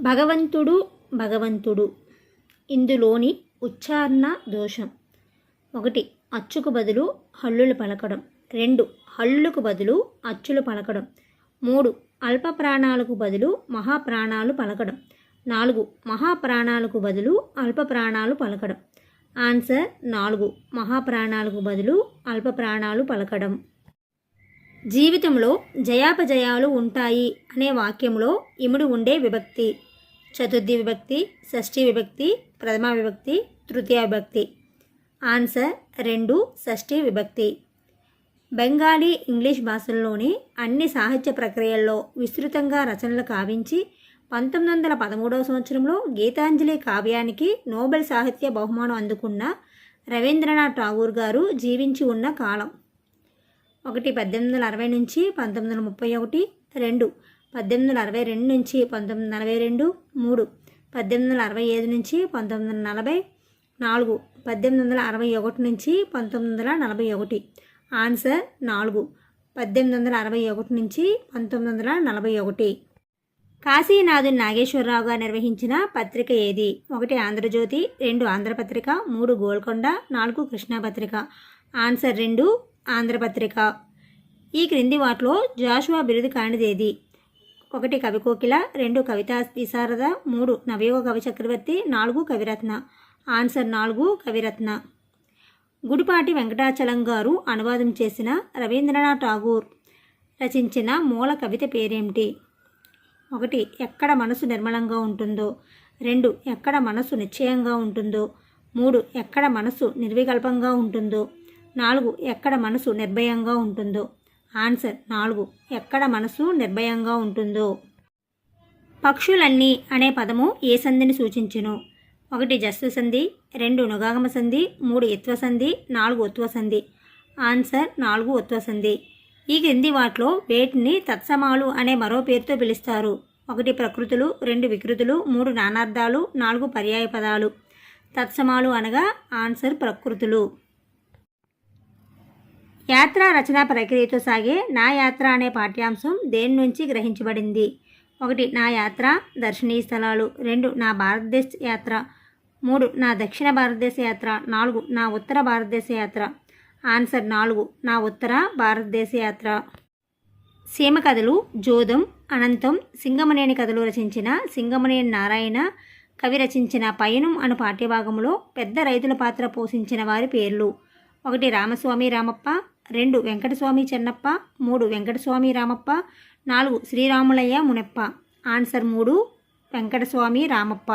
భగవంతుడు భగవంతుడు. ఇందులోని ఉచ్చారణ దోషం. ఒకటి అచ్చుకు బదులు హల్లులు పలకడం. రెండు హల్లులకు బదులు అచ్చులు పలకడం. మూడు అల్ప ప్రాణాలకు బదులు మహాప్రాణాలు పలకడం. నాలుగు మహాప్రాణాలకు బదులు అల్ప ప్రాణాలు పలకడం. ఆన్సర్ నాలుగు మహాప్రాణాలకు బదులు అల్ప ప్రాణాలు పలకడం. జీవితంలో జయాపజయాలు ఉంటాయి అనే వాక్యంలో ఇముడు ఉండే విభక్తి చతుర్థి విభక్తి షష్ఠి విభక్తి ప్రథమ విభక్తి తృతీయ విభక్తి. ఆన్సర్ రెండు షష్ఠి విభక్తి. బెంగాలీ ఇంగ్లీష్ భాషల్లోని అన్ని సాహిత్య ప్రక్రియల్లో విస్తృతంగా రచనలు కావించి పంతొమ్మిది వందల పదమూడవ సంవత్సరంలో గీతాంజలి కావ్యానికి నోబెల్ సాహిత్య బహుమానం అందుకున్న రవీంద్రనాథ్ ఠాగూర్ గారు జీవించి ఉన్న కాలం. ఒకటి పద్దెనిమిది వందల అరవై నుంచి పంతొమ్మిది వందల ముప్పై ఒకటి రెండు పద్దెనిమిది వందల అరవై రెండు నుంచి పంతొమ్మిది వందల నలభై రెండు మూడు పద్దెనిమిది వందల అరవై ఐదు నుంచి పంతొమ్మిది వందల నలభై నాలుగు పద్దెనిమిది వందల అరవై ఒకటి నుంచి పంతొమ్మిది వందల నలభై ఒకటి. ఆన్సర్ నాలుగు పద్దెనిమిది వందల అరవై ఒకటి నుంచి పంతొమ్మిది వందల నలభై ఒకటి. కాశీనాథుని నాగేశ్వరరావు గారు నిర్వహించిన పత్రిక ఏది? ఒకటి ఆంధ్రజ్యోతి రెండు ఆంధ్రపత్రిక మూడు గోల్కొండ నాలుగు కృష్ణా పత్రిక ఆన్సర్ రెండు ఆంధ్రపత్రిక ఈ క్రింది వాటిలో జాషువా బిరుదు కానిదేది? ఒకటి కవికోకిల రెండు కవితా విశారద మూడు నవయుగ కవి చక్రవర్తి నాలుగు కవిరత్న. ఆన్సర్ నాలుగు కవిరత్న. గుడిపాటి వెంకటాచలం గారు అనువాదం చేసిన రవీంద్రనాథ్ ఠాగూర్ రచించిన మూల కవిత పేరేమిటి? ఒకటి ఎక్కడ మనసు నిర్మలంగా ఉంటుందో. రెండు ఎక్కడ మనసు నిశ్చయంగా ఉంటుందో. మూడు ఎక్కడ మనసు నిర్వికల్పంగా ఉంటుందో. నాలుగు ఎక్కడ మనసు నిర్భయంగా ఉంటుందో. ఆన్సర్ నాలుగు ఎక్కడ మనసు నిర్భయంగా ఉంటుందో. పక్షులన్నీ అనే పదము ఏ సంధిని సూచించును? ఒకటి జస్సు సంధి రెండు నుగాగమ సంధి మూడు ఎత్వ సంధి నాలుగు ఉత్వ సంధి. ఆన్సర్ నాలుగు ఉత్వ సంధి. ఈ క్రింది వాటిలో వేటిని తత్సమాలు అనే మరో పేరుతో పిలుస్తారు. ఒకటి ప్రకృతులు రెండు వికృతులు మూడు నానార్థాలు నాలుగు పర్యాయ పదాలు తత్సమాలు అనగా ఆన్సర్ ప్రకృతులు. యాత్ర రచన ప్రక్రియతో సాగే నా యాత్ర అనే పాఠ్యాంశం దేని నుంచి గ్రహించబడింది? ఒకటి నా యాత్ర దర్శనీయ స్థలాలు. రెండు నా భారతదేశ యాత్ర. మూడు నా దక్షిణ భారతదేశ యాత్ర. నాలుగు నా ఉత్తర భారతదేశ యాత్ర. ఆన్సర్ నాలుగు నా ఉత్తర భారతదేశ యాత్ర. సీమ కథలు జోదం అనంతం సింగమనేని కథలు రచించిన సింగమనేని నారాయణ కవి రచించిన పయనం అను పాఠ్యభాగంలో పెద్ద రైతుల పాత్ర పోషించిన వారి పేర్లు. ఒకటి రామస్వామి రామప్ప. రెండు వెంకటస్వామి చెన్నప్ప మూడు వెంకటస్వామి రామప్ప నాలుగు శ్రీరాములయ్య మునప్ప. ఆన్సర్ మూడు వెంకటస్వామి రామప్ప.